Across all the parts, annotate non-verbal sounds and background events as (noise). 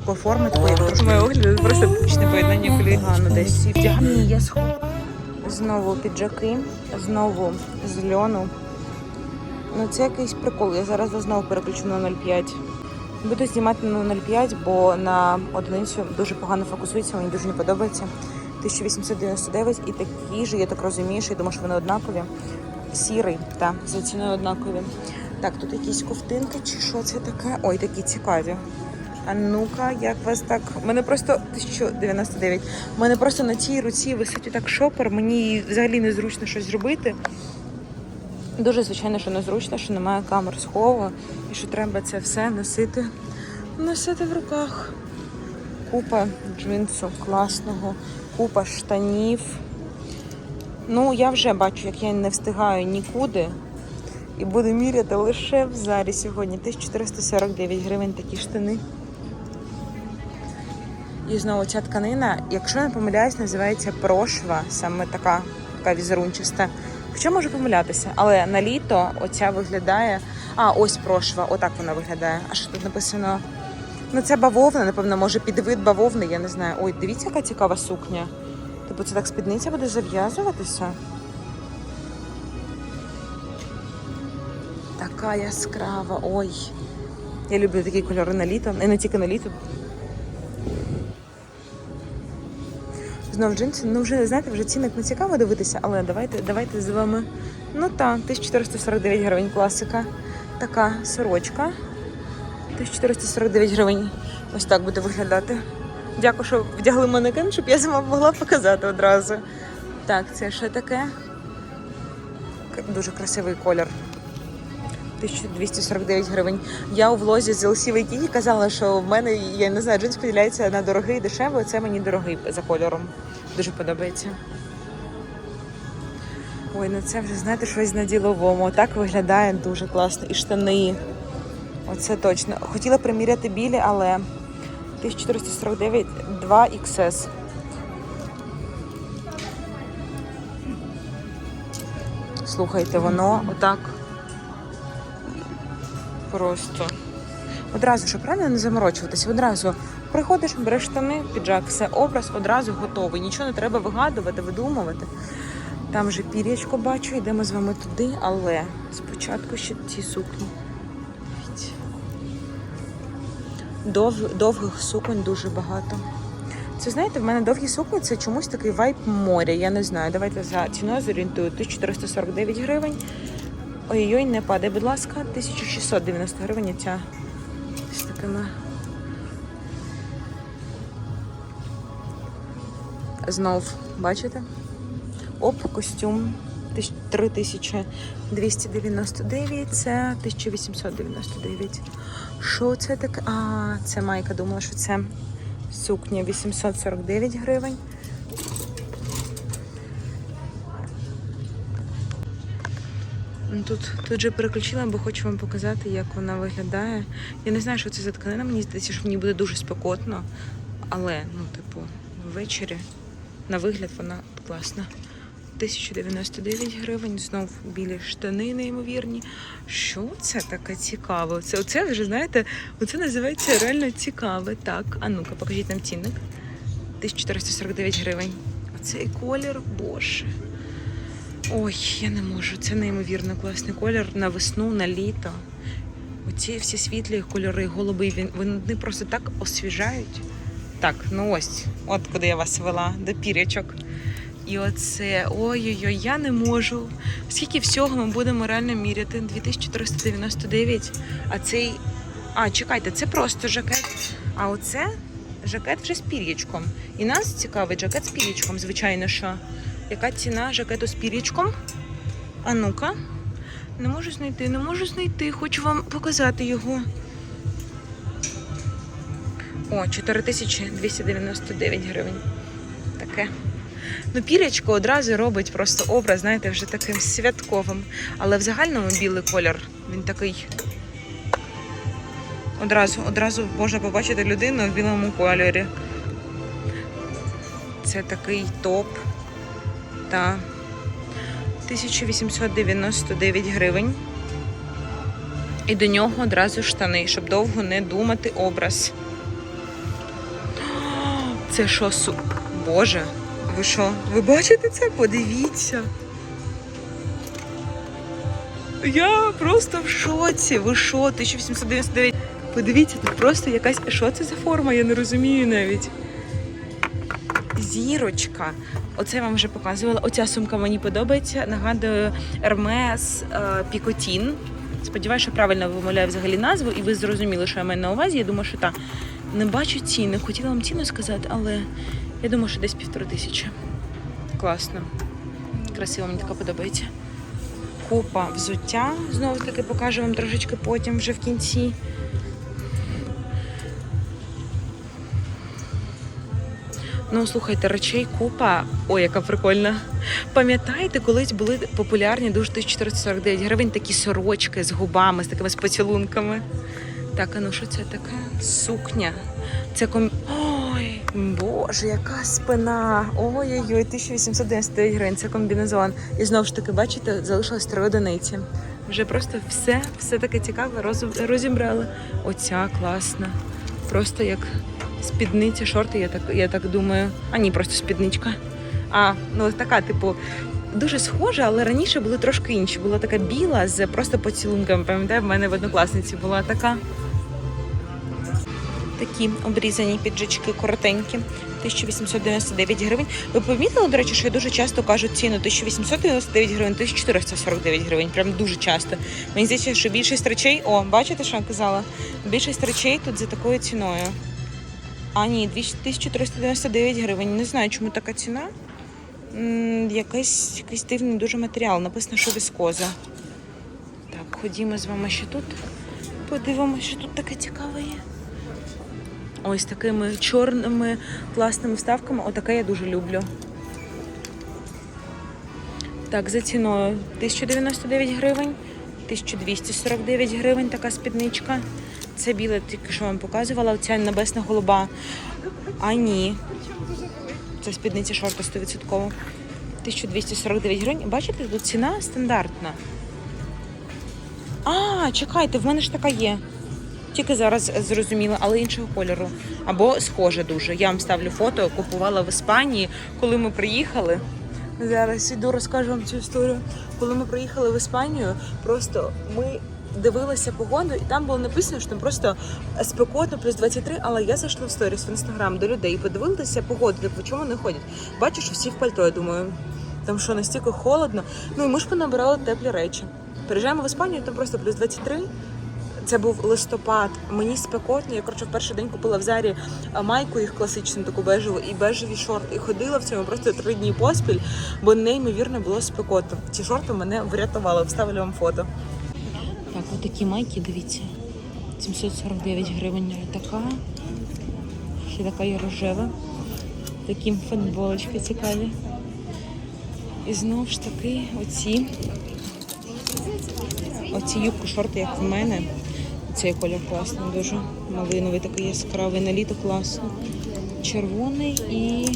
Такої форми, такої трошки. Моє огляд просто епічне поєднання кольорів. Гарно десь і вдягні я схожу. Знову піджаки, знову з льону. Ну це якийсь прикол. Я зараз знову переключу на 0,5. Буду знімати на 0,5, бо на одиницю дуже погано фокусується, мені дуже не подобається. 1899 і такі ж, я так розумію, що я думаю, що вони однакові. Сірий, так, за ціною однакові. Так, тут якісь ковтинки чи що це таке? Ой, такі цікаві. А ну-ка, як вас так? Мене просто 1099. У мене просто на цій руці висить так шопер, мені взагалі незручно щось робити. Дуже звичайно, що незручно, що немає камер схову і що треба це все носити, носити в руках. Купа джинсу класного, купа штанів. Ну, я вже бачу, як я не встигаю нікуди. І буду міряти лише в залі сьогодні. 1449 гривень такі штани. І знову ця тканина, якщо я не помиляюсь, називається прошва, саме така, така візерунчаста. Хоча можу помилятися, але на літо оця виглядає. А, ось прошва, отак вона виглядає. А що тут написано? Ну, це бавовна, напевно, може підвид бавовни, я не знаю. Ой, дивіться, яка цікава сукня. Тобто це так спідниця буде зав'язуватися. Така яскрава, ой. Я люблю такі кольори на літо. І не тільки на літо. Знов джинси. Ну вже знаєте, вже цінник не цікаво дивитися, але давайте, давайте з вами. Ну та, 1449 гривень класика. Така сорочка. 1449 гривень. Ось так буде виглядати. Дякую, що вдягли манекен, щоб я вам могла показати одразу. Так, це що таке? Дуже красивий колір. 1249 гривень. Я у влозі з LC Waikiki казала, що в мене, я не знаю, джинс поділяється на дорогий і дешевий. Це мені дорогий за кольором. Дуже подобається. Ой, ну це вже знаєте щось на діловому. Так виглядає дуже класно. І штани. Оце точно. Хотіла приміряти білі, але 1449 2 XS. Слухайте, воно отак. Просто. Одразу, щоб правильно не заморочуватися, одразу приходиш, береш штани, піджак, все, образ одразу готовий. Нічого не треба вигадувати, видумувати. Там вже пір'ячко бачу, йдемо з вами туди, але спочатку ще ці сукні. Дов, довгих суконь дуже багато. Це знаєте, в мене довгі сукні це чомусь такий вайб моря. Я не знаю. Давайте за ціною зорієнтую 1449 гривень. Ой-ой, не падай, будь ласка, 1690 гривень ця з такими. Знов, бачите? Оп, костюм 3299, це 1899. Що це таке? А, це майка, думала, що це сукня 849 гривень. Тут, тут же переключила, бо хочу вам показати, як вона виглядає. Я не знаю, що це за тканина. Мені здається, що мені буде дуже спекотно. Але, ну, типу, ввечері на вигляд вона класна. 1099 гривень, знов білі штани неймовірні. Що це таке цікаве? Це оце вже, знаєте, оце називається реально цікаве. Так, а ну-ка, покажіть нам цінник. 1449 гривень. Оцей колір, боже. Ой, я не можу. Це неймовірно класний колір на весну, на літо. Оці всі світлі кольори, голубий, вони просто так освіжають. Так, ну ось, от куди я вас вела, до пірячок. І оце, ой-ой-ой, я не можу. Скільки всього ми будемо реально міряти? 2399. А цей. А, чекайте, це просто жакет. А оце жакет вже з пір'ячком. І нас цікавить жакет з пір'ячком, звичайно, що. Яка ціна жакету з пір'ячком? А ну-ка. Не можу знайти, не можу знайти. Хочу вам показати його. О, 4299 гривень. Таке. Ну, пірячко одразу робить просто образ, знаєте, вже таким святковим. Але в загальному білий колір, він такий. Одразу, одразу можна побачити людину в білому кольорі. Це такий топ та 1899 гривень. І до нього одразу штани, щоб довго не думати образ. Це що, су... Боже, ви що? Ви бачите це? Подивіться. Я просто в шоці. Ви що? 1899. Подивіться, тут просто якась. Що це за форма? Я не розумію навіть. Зірочка. Оце я вам вже показувала. Оця сумка мені подобається. Нагадую Hermes е, Picotin. Сподіваюся, що правильно вимовляю взагалі назву, і ви зрозуміли, що я маю на увазі. Я думаю, що так. Не бачу ціни. Хотіла вам ціну сказати, але я думаю, що десь півтори тисячі. Класно. Красиво, мені така подобається. Купа взуття. Знову ж таки покажу вам трошечки потім, вже в кінці. Ну, слухайте, речей купа. Ой, яка прикольна. Пам'ятаєте, колись були популярні дуже 1449 гривень такі сорочки з губами, з такими з поцілунками. Так, а ну що це таке? Сукня. Це ком... Ой, боже, яка спина. Ой-ой-ой, 1899 гривень. Це комбінезон. І знову ж таки, бачите, залишилось три одиниці. Вже просто все, все таке цікаве розібрали. Оця класна. Просто як спідниця, шорти, я так, я так думаю. А ні, просто спідничка. А, ну така, типу, дуже схожа, але раніше були трошки інші. Була така біла з просто поцілунками. Пам'ятаю, в мене в однокласниці була така. Такі обрізані піджачки коротенькі, 1899 гривень. Ви помітили, до речі, що я дуже часто кажу ціну 1899 гривень, 1449 гривень. Прям дуже часто. Мені здається, що більшість речей, о, бачите, що я казала? Більшість речей тут за такою ціною. А ні, 1399 гривень. Не знаю, чому така ціна. Якийсь, якийсь дивний дуже матеріал. Написано, що віскоза. Так, ходімо з вами ще тут. Подивимося, що тут таке цікаве є. Ось такими чорними класними вставками. Отаке я дуже люблю. Так, за ціною 1099 гривень, 1249 гривень така спідничка. Це біле, тільки що вам показувала, оця небесна голуба. А ні. Це спідниця шорта 100%. 1249 гривень. Бачите, тут ціна стандартна. А, чекайте, в мене ж така є. Тільки зараз зрозуміла, але іншого кольору. Або схоже дуже. Я вам ставлю фото, купувала в Іспанії, коли ми приїхали. Зараз іду розкажу вам цю історію. Коли ми приїхали в Іспанію, просто ми дивилися погоду, і там було написано, що там просто спекотно, плюс 23, але я зайшла в сторіс в інстаграм до людей і подивилася погоду, типу, чому вони ходять. Бачу, що всі в пальто, я думаю, там що настільки холодно. Ну і ми ж понабирали теплі речі. Приїжджаємо в Іспанію, там просто плюс 23. Це був листопад. Мені спекотно. Я коротше в перший день купила в зарі майку їх класичну, таку бежеву, і бежеві шорти. І ходила в цьому просто три дні поспіль, бо неймовірно було спекотно. Ці шорти мене врятували. Вставлю вам фото. Так, отакі майки, дивіться. 749 гривень така. Ще така є рожева. Такі футболочки цікаві. І знову ж таки оці. Оці юбки, шорти, як в мене. Цей колір класний, дуже малиновий, такий яскравий на літо класно. Червоний і.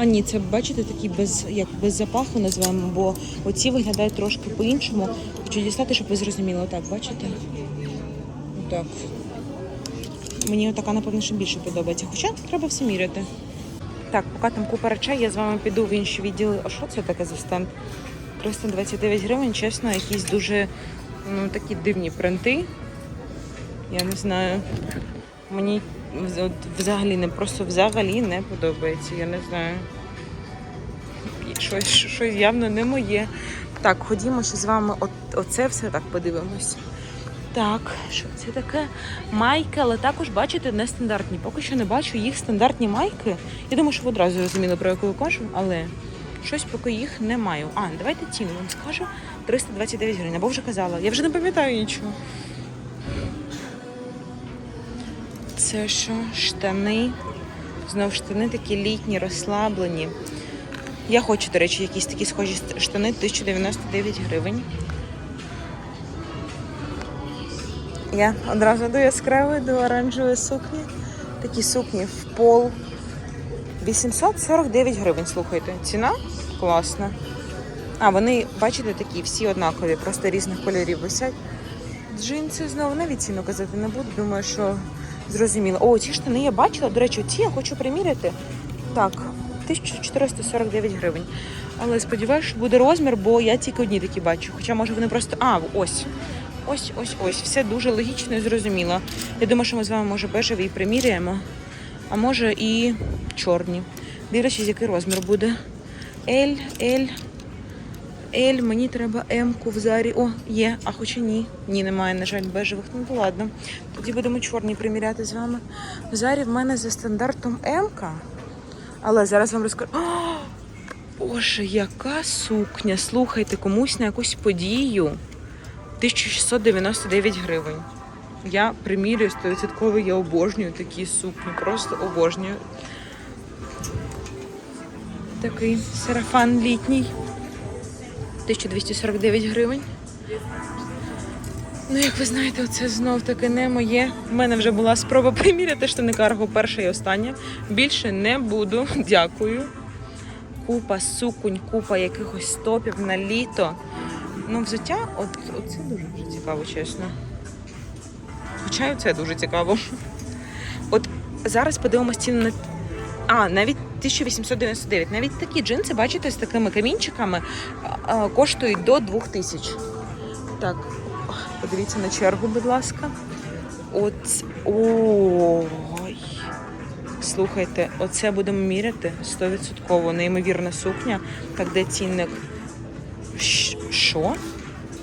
А. Ні, це бачите такі без як без запаху називаємо, бо оці виглядають трошки по-іншому. Хочу дістати, щоб ви зрозуміли. Отак, бачите? Отак. Мені отака, напевно, що більше подобається. Хоча треба все міряти. Так, поки там купа речей, я з вами піду в інші відділи. А що це таке за стенд? 329 гривень, чесно, якісь дуже ну, такі дивні принти. Я не знаю. Мені взагалі не просто взагалі не подобається. Я не знаю. Щось, щось явно не моє. Так, ходімо ще з вами. От, оце все так подивимось. Так, що це таке? Майки, але також бачите, нестандартні. Поки що не бачу їх стандартні майки. Я думаю, що ви одразу розуміли, про яку я кажу, але щось поки їх не маю. А, давайте ціну вам скажу. 329 гривень, або вже казала. Я вже не пам'ятаю нічого. Це що? Штани. Знову штани такі літні, розслаблені. Я хочу, до речі, якісь такі схожі штани 1099 гривень. Я одразу до яскравої, до оранжевої сукні. Такі сукні в пол. 849 гривень, слухайте. Ціна класна. А, вони, бачите, такі всі однакові, просто різних кольорів висять. Джинси знову навіть ціну казати не буду. Думаю, що Зрозуміло. О, ці штани я бачила. До речі, ці я хочу приміряти. Так, 1449 гривень. Але сподіваюся, що буде розмір, бо я тільки одні такі бачу. Хоча, може, вони просто. А, ось. Ось, ось, ось. Все дуже логічно і зрозуміло. Я думаю, що ми з вами, може, бежеві і приміряємо, а може і чорні. Дивлячись, який розмір буде. L, L, L, мені треба М-ку в зарі. О, є, а хоча ні. Ні, немає, на жаль, бежевих. Ну то ладно. Тоді будемо чорні приміряти з вами. В зарі в мене за стандартом М-ка. Але зараз вам розкажу. Боже, яка сукня! Слухайте, комусь на якусь подію. 1699 гривень. Я примірюю 100%, я обожнюю такі сукні. Просто обожнюю. Такий сарафан літній. 1249 гривень. Ну, як ви знаєте, це знов таки не моє. У мене вже була спроба приміряти штани карго перша і остання. Більше не буду. (laughs) Дякую. Купа суконь, купа якихось топів на літо. Ну, взуття, от, от це дуже дуже цікаво, чесно. Хоча це дуже цікаво. От зараз подивимось ціни на. А, навіть 1899. Навіть такі джинси, бачите, з такими камінчиками коштують до 2000. Так, подивіться на чергу, будь ласка. От. Ой. Слухайте, оце будемо міряти 100%. Неймовірна сукня. Так, де цінник? Що?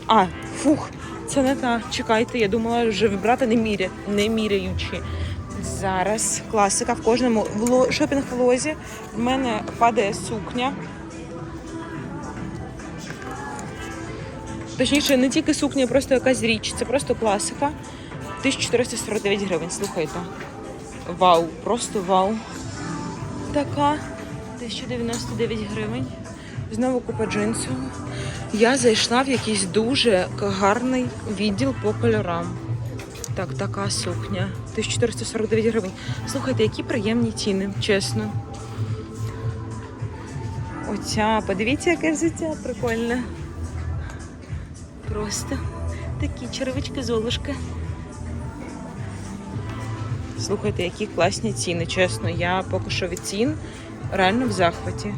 А, фух, це не та. Чекайте, я думала вже вибрати не міря, не міряючи. Зараз класика в кожному вло... шопінг-влозі в мене падає сукня. Точніше, не тільки сукня, а просто якась річ. Це просто класика. 1449 гривень. Слухайте. Вау, просто вау. Така 1099 гривень. Знову купа джинсів. Я зайшла в якийсь дуже гарний відділ по кольорам. Так, така сукня. 1449 гривень. Слухайте, які приємні ціни, чесно. Оця, подивіться, яке взуття прикольне. Просто такі черевички золушки. Слухайте, які класні ціни, чесно. Я поки що від цін реально в захваті.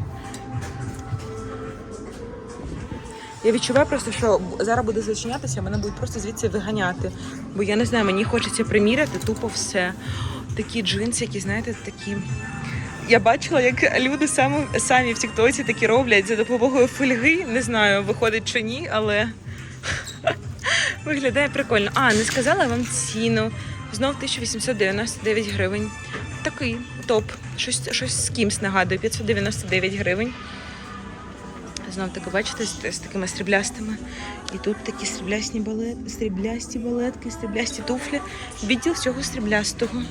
Я відчуваю просто, що зараз буде зачинятися, мене будуть просто звідси виганяти. Бо я не знаю, мені хочеться приміряти тупо все. Такі джинси, які, знаєте, такі. Я бачила, як люди самі, самі в Тіктоці такі роблять за допомогою фольги. Не знаю, виходить чи ні, але (laughs) виглядає прикольно. А, не сказала вам ціну. Знов 1899 гривень. Такий топ. Щось, щось з кимсь нагадує, 599 гривень. Знов таки, бачите, з, з такими сріблястими. І тут такі сріблясті балет, сріблясті балетки, сріблясті туфлі. Відділ всього сріблястого.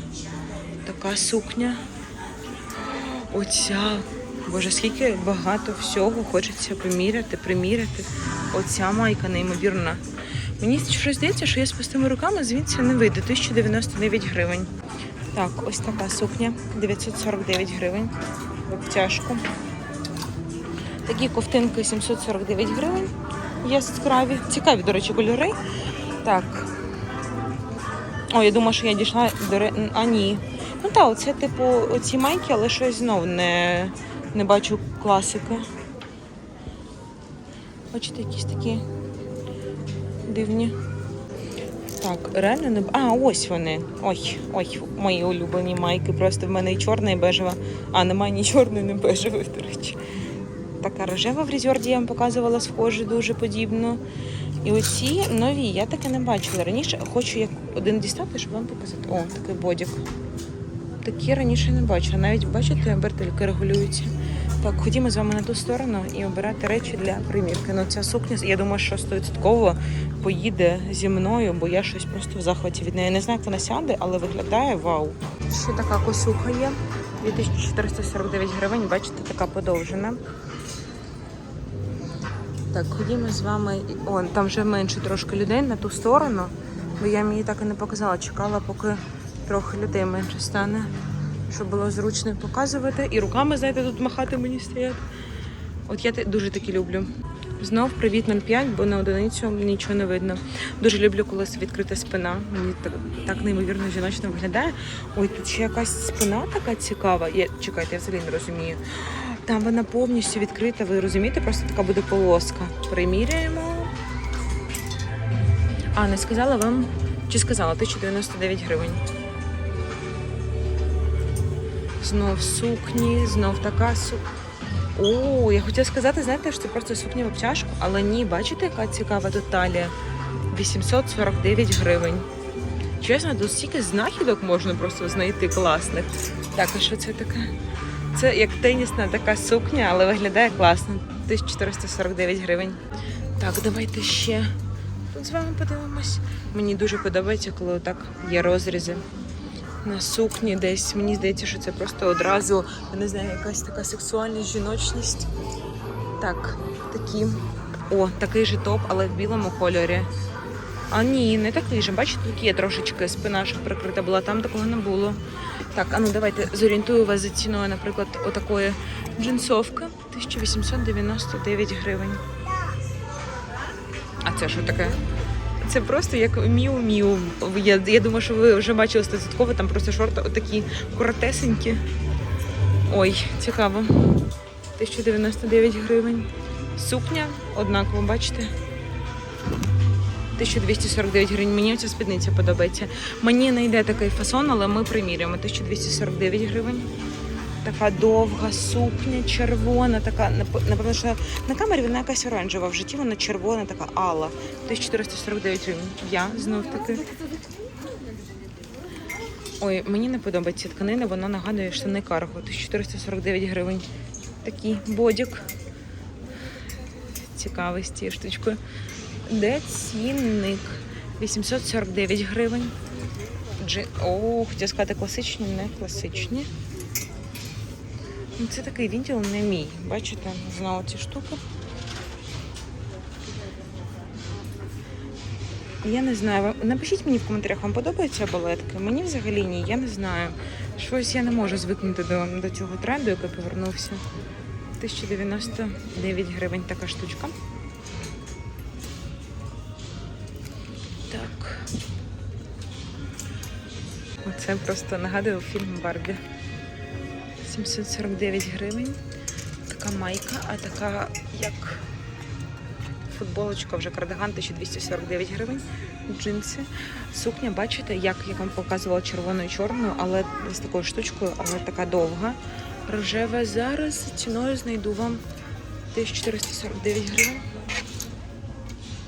Така сукня. Оця. Боже, скільки багато всього хочеться поміряти, приміряти. Оця майка неймовірна. Мені щось здається, що я з пустими руками звідси не вийду. 1099 гривень. Так, ось така сукня. 949 гривень. В обтяжку. Такі ковтинки 749 гривень. Яскраві. Цікаві, до речі, кольори. Так. О, я думаю, що я дійшла до ре- А, ні. Ну так, оце, типу, оці майки, але щось знов не, не бачу класики. Бачите, якісь такі дивні. Так, реально не. А, ось вони. Ой, ой, мої улюблені майки. Просто в мене і чорна, і бежева. А, немає ні чорної, ні бежевої, до речі. Така рожева в резорді я вам показувала схоже, дуже подібно. І оці нові, я таке не бачила. Раніше хочу як один дістати, щоб вам показати. О, такий бодік. Такі раніше не бачила. Навіть бачите, бертельки регулюються. Так, ходімо з вами на ту сторону і обирати речі для примірки. Ну, ця сукня, я думаю, що 100% поїде зі мною, бо я щось просто в захваті від неї. Не знаю, як вона сяде, але виглядає вау. Ще така косуха є. 2449 гривень, бачите, така подовжена. Так, ходімо з вами. О, там вже менше трошки людей на ту сторону, бо я мені так і не показала. Чекала, поки трохи людей менше стане, щоб було зручно показувати. І руками, знаєте, тут махати мені стоять. От я дуже такі люблю. Знов привіт 05, бо на одиницю нічого не видно. Дуже люблю, коли відкрита спина. Мені так, так неймовірно жіночно виглядає. Ой, тут ще якась спина така цікава. Я, чекайте, я взагалі не розумію. Там вона повністю відкрита, ви розумієте, просто така буде полоска. Приміряємо. А, не сказала вам, чи сказала 1099 гривень. Знов сукні, знов така сукня. О, я хотіла сказати, знаєте, що це просто сукня в обтяжку, але ні, бачите, яка цікава тут талія? 849 гривень. Чесно, тут стільки знахідок можна просто знайти класних. Так, а що це таке? Це як тенісна така сукня, але виглядає класно. 1449 гривень. Так, давайте ще з вами подивимось. Мені дуже подобається, коли так є розрізи на сукні десь. Мені здається, що це просто одразу, я не знаю, якась така сексуальність, жіночність. Так, такі. О, такий же топ, але в білому кольорі. А ні, не такий же. Бачите, тут є трошечки спина, щоб прикрита була, там такого не було. Так, а ну давайте зорієнтую вас за ціною, наприклад, отакої джинсовки 1899 гривень. А це що таке? Це просто як міу-міу. Я, я думаю, що ви вже бачили статистково, там просто шорти отакі коротесенькі. Ой, цікаво. 1099 гривень. Сукня однаково, бачите? 1249 гривень. Мені ця спідниця подобається. Мені не йде такий фасон, але ми приміряємо. 1249 гривень. Така довга сукня, червона, така, напевно, що на камері вона якась оранжева, в житті вона червона, така алла. 1449 гривень. Я знов таки. Ой, мені не подобається тканина, вона нагадує штани карго. 1449 гривень. Такий бодік. Цікавий з цією штучкою. Де цінник? 849 гривень. Джи... О, хотіла сказати класичні, не класичні. Ну, Це такий відділ не мій. Бачите, знову ці штуки. Я не знаю. Напишіть мені в коментарях, вам подобаються балетки? Мені взагалі ні, я не знаю. Щось я не можу звикнути до, до цього тренду, який повернувся. 1099 гривень така штучка. Оце просто нагадує фільм Барбі. 749 гривень. Така майка, а така як футболочка, вже кардиган 1249 гривень. Джинси. Сукня, бачите, як я вам показувала червоною чорною, але з такою штучкою, але така довга. Рожева зараз ціною знайду вам 1449 гривень.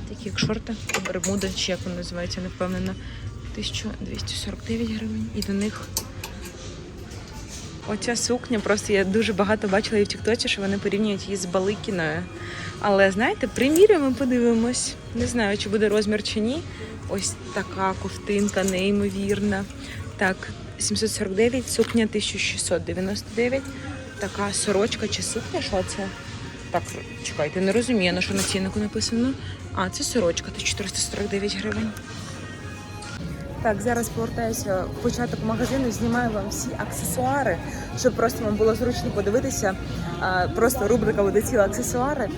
Такі як шорти, бермуда, чи як вони називаються, не впевнена. 1249 гривень. І до них Оця сукня, просто я дуже багато бачила і в Тіктоці, що вони порівнюють її з Баликіною. Але знаєте, приміряємо, подивимось. Не знаю, чи буде розмір чи ні. Ось така ковтинка, неймовірна. Так, 749, сукня 1699. Така сорочка чи сукня, що це? Так, чекайте, не розумію, на що на ціннику написано. А, це сорочка 1449 гривень. Так, зараз повертаюся в початок магазину, знімаю вам всі аксесуари, щоб просто вам було зручно подивитися. Просто рубрика буде ціла аксесуари.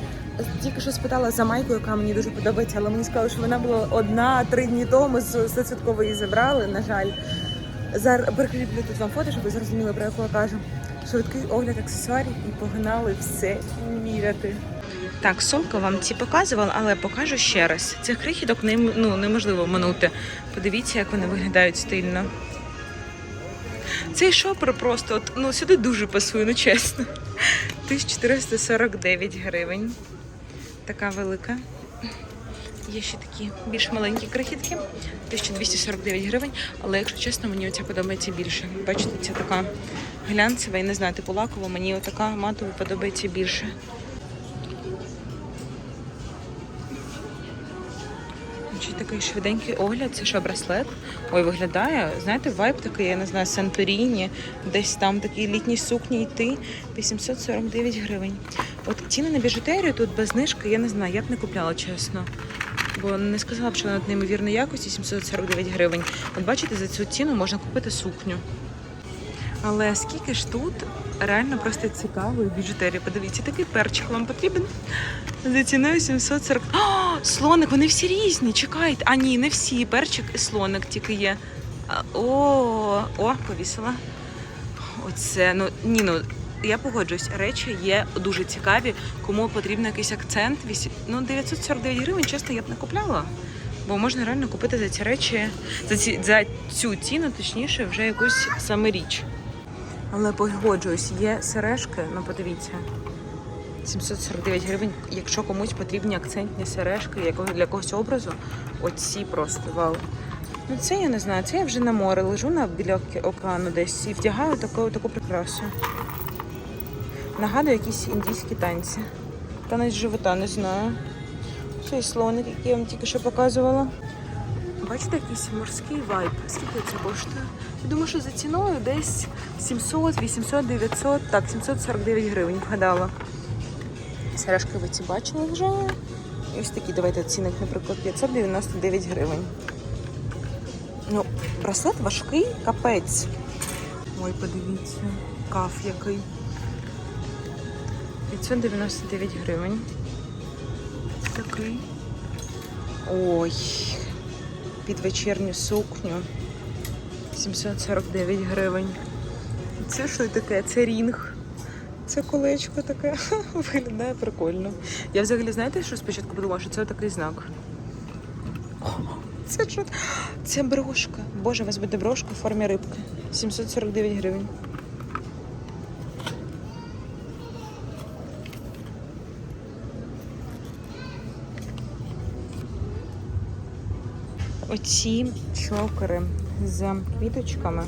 Тільки що спитала за майку, яка мені дуже подобається, але мені сказали, що вона була одна три дні тому з стацютково її забрали. На жаль, зараз прикріплю тут вам фото, щоб ви зрозуміли, про яку я кажу. Швидкий огляд аксесуарів і погнали все міряти. Так, сумка вам ці показувала, але покажу ще раз. Цих крихіток не, ну, неможливо минути. Подивіться, як вони виглядають стильно. Цей шопер просто от, ну, сюди дуже пасує, ну чесно. 1449 гривень. Така велика. Є ще такі більш маленькі крихітки. 1249 гривень. Але якщо чесно, мені оця подобається більше. Бачите, ця така глянцева, я не знаю, типу лакова, мені отака матова подобається більше. Чи такий швиденький огляд, це що браслет? Ой, виглядає, знаєте, вайб такий, я не знаю, Санторіні, десь там такі літні сукні йти. 849 гривень. От ціни на біжутерію тут без знижки, я не знаю, я б не купляла, чесно. Бо не сказала б, що вона неймовірної якості 749 гривень. От бачите, за цю ціну можна купити сукню. Але скільки ж тут реально просто цікавої біжутерії. Подивіться, такий перчик вам потрібен. За ціною 740. О, слоник, вони всі різні. Чекайте. А ні, не всі. Перчик і слоник тільки є. О, о, повісила. Оце, ну ні, ну я погоджуюсь, речі є дуже цікаві. Кому потрібен якийсь акцент. Ну, 949 гривень, чесно, я б не купляла. Бо можна реально купити за ці речі, за, ці, за цю ціну, точніше, вже якусь саме річ. Але погоджуюсь, є сережки, ну подивіться. 749 гривень, якщо комусь потрібні акцентні сережки для якогось образу, оці просто вау. Ну це я не знаю, це я вже на море лежу на біля океану десь і вдягаю таку, таку прикрасу. Нагадую якісь індійські танці. Танець живота, не знаю. Цей слоник, який я вам тільки що показувала. Бачите, якийсь морський вайб. Скільки це коштує? Я думаю, що за ціною десь 700, 800, 900, так, 749 гривень вгадала. Сережки ви ці бачили вже. Ось такі, давайте оцінок, наприклад, 599 гривень. Ну, браслет важкий, капець. Ой, подивіться, каф який. 599 гривень. Такий. Ой, під вечірню сукню. 749 гривень. Це що таке? Це рінг. Це колечко таке. (laughs) Виглядає прикольно. Я взагалі, знаєте, що спочатку подумала, що це такий знак. (laughs) Це що? Це брошка. Боже, у вас буде брошка в формі рибки. 749 гривень. Оці чокери з квіточками,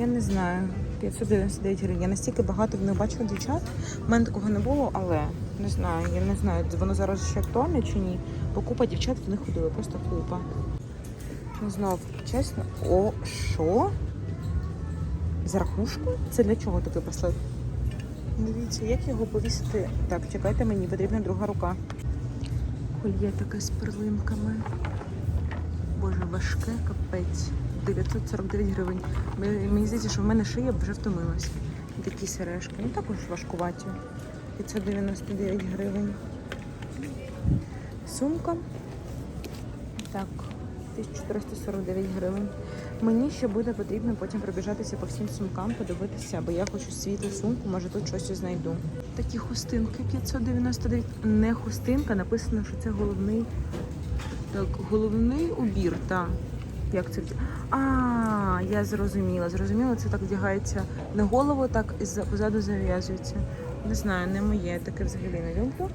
я не знаю, 599 гривень. Я настільки багато в них бачила дівчат. У мене такого не було, але не знаю, я не знаю, воно зараз ще актуальне чи ні. Бо купа дівчат в них ходила, просто купа. Ну, знов, чесно, о, що? З рахушку? Це для чого такий браслет? Дивіться, як його повісити. Так, чекайте, мені потрібна друга рука. Кольє таке з перлинками. Боже, важке капець. 949 гривень. Мені здається, що в мене шия вже втомилась. Такі сережки. Ну також важкуваті. 599 гривень. Сумка. Так, 1449 гривень. Мені ще буде потрібно потім пробіжатися по всім сумкам, подивитися, бо я хочу світлу сумку, може тут щось знайду. Такі хустинки 599. Не хустинка, написано, що це головний так, головний убір, так. Як це? А, я зрозуміла. Зрозуміла, це так вдягається на голову, так і позаду зав'язується. Не знаю, не моє, таке взагалі не люблю.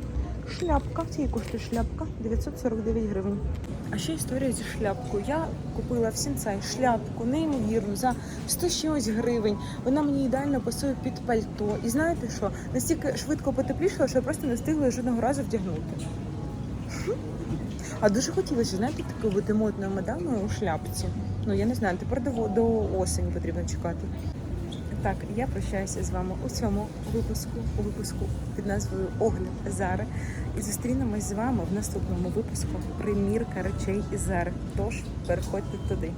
Шляпка, цієї коштує шляпка 949 гривень. А ще історія зі шляпкою. Я купила в Сінцай шляпку, неймовірну, за 100 чимось гривень. Вона мені ідеально пасує під пальто. І знаєте що? Настільки швидко потеплішало, що я просто не встигла жодного разу вдягнути. А дуже хотілося, знаєте, такою бути модною мадамою у шляпці. Ну я не знаю, тепер до, до осені потрібно чекати. Так, я прощаюся з вами у цьому випуску, у випуску під назвою Огляд Зари. І зустрінемось з вами в наступному випуску примірка речей із Зари. Тож переходьте туди.